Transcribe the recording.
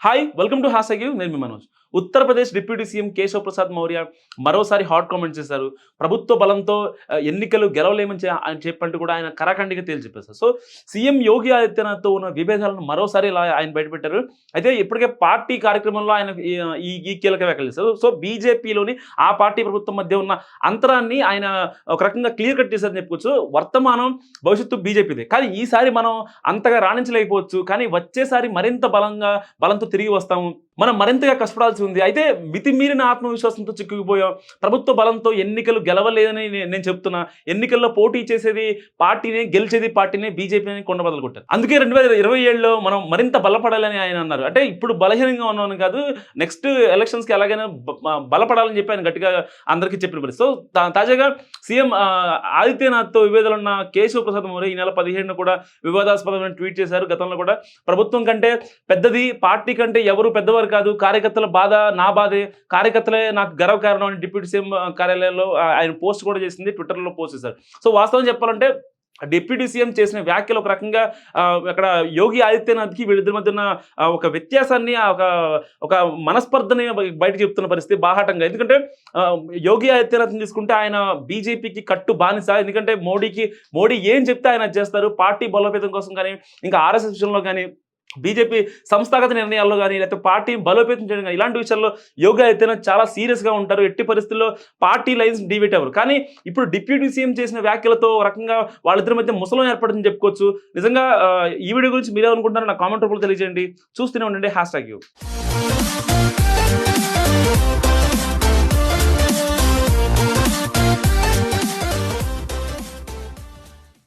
Hi welcome to హాసగివ్ నేను మీ Manoj Uttar Pradesh deputy CM Keshav Prasad Maurya మరోసారి హాట్ కామెంట్ చేశారు. ప్రభుత్వ బలంతో ఎన్నికలు గెలవలేమని ఆయన చెప్పంటూ కూడా ఆయన కరాఖండిగా తేల్చి చెప్పేశారు. సో సీఎం యోగి ఆదిత్యనాథ్తో ఉన్న విభేదాలను మరోసారి ఇలా ఆయన బయటపెట్టారు. అయితే ఇప్పటికే పార్టీ కార్యక్రమంలో ఆయన ఈ- ఈ ఈ కీలక వ్యాఖ్యలు చేశారు. సో బీజేపీలోని ఆ పార్టీ ప్రభుత్వం మధ్య ఉన్న అంతరాన్ని ఆయన ఒక రకంగా క్లియర్ కట్ చేశారని చెప్పుకోవచ్చు. వర్తమానం భవిష్యత్తు బీజేపీదే. కానీ ఈసారి మనం అంతగా రాణించలేకపోవచ్చు. కానీ వచ్చేసారి మరింత బలంగా బలంతో తిరిగి వస్తాము. మనం మరింతగా కష్టపడాల్సి ఉంది. అయితే మితిమీరిన ఆత్మవిశ్వాసంతో చిక్కుకుపోయాం ప్రభుత్వ బలంతో ఎన్నికలు గెలవలేదని నేను చెప్తున్నా. ఎన్నికల్లో పోటీ చేసేది పార్టీనే గెలిచేది పార్టీనే బీజేపీని కొండ బదులు కొట్టారు. అందుకే రెండు వేల ఇరవై ఏడులో మనం మరింత బలపడాలని ఆయన అన్నారు. అంటే ఇప్పుడు బలహీనంగా ఉన్నాను కాదు నెక్స్ట్ ఎలక్షన్స్కి ఎలాగైనా బలపడాలని చెప్పి ఆయన గట్టిగా అందరికీ చెప్పిన పరిస్థితి. సో తాజాగా సీఎం ఆదిత్యనాథ్తో విభేదాలు ఉన్న కేశవ ప్రసాద్ మౌర్య ఈ నెల పదిహేడున కూడా వివాదాస్పదమైన ట్వీట్ చేశారు. గతంలో కూడా ప్రభుత్వం కంటే పెద్దది పార్టీ కంటే ఎవరు పెద్దవారు కాదు కార్యకర్తల బాధ నా బాధే కార్యకర్తలే నాకు గర్వకారణం అని డిప్యూటీ సీఎం కార్యాలయంలో ఆయన పోస్ట్ కూడా చేసింది ట్విట్టర్లో పోస్ట్ చేశారు. సో వాస్తవం చెప్పాలంటే డిప్యూటీ సీఎం చేసిన వ్యాఖ్యలు ఒక రకంగా అక్కడ యోగి ఆదిత్యనాథ్కి వీళ్ళిద్దరి మధ్య ఉన్న ఒక వ్యత్యాసాన్ని ఒక ఒక మనస్పర్ధని బయట చెప్తున్న పరిస్థితి బాహాటంగా. ఎందుకంటే యోగి ఆదిత్యనాథ్ని తీసుకుంటే ఆయన బీజేపీకి కట్టు బానిస. ఎందుకంటే మోడీకి మోడీ ఏం చెప్తే ఆయన చేస్తారు. పార్టీ బలోపేతం కోసం కానీ ఇంకా ఆర్ఎస్ఎస్ విషయంలో కానీ బీజేపీ సంస్థాగత నిర్ణయాల్లో కానీ లేకపోతే పార్టీ బలోపేతం చేయడం కానీ ఇలాంటి విషయాల్లో యోగా అయితేనే చాలా సీరియస్గా ఉంటారు. ఎట్టి పరిస్థితుల్లో పార్టీ లైన్స్ డివేట్ అవ్వరు. కానీ ఇప్పుడు డిప్యూటీ సీఎం చేసిన వ్యాఖ్యలతో రకంగా వాళ్ళిద్దరి మధ్య ముసలం ఏర్పడిందని చెప్పుకోవచ్చు. నిజంగా ఈ వీడియో గురించి మీరేమనుకుంటున్నారో నా కామెంట్ రూపంలో తెలియజేయండి. చూస్తూనే ఉండండి. Hashtag U.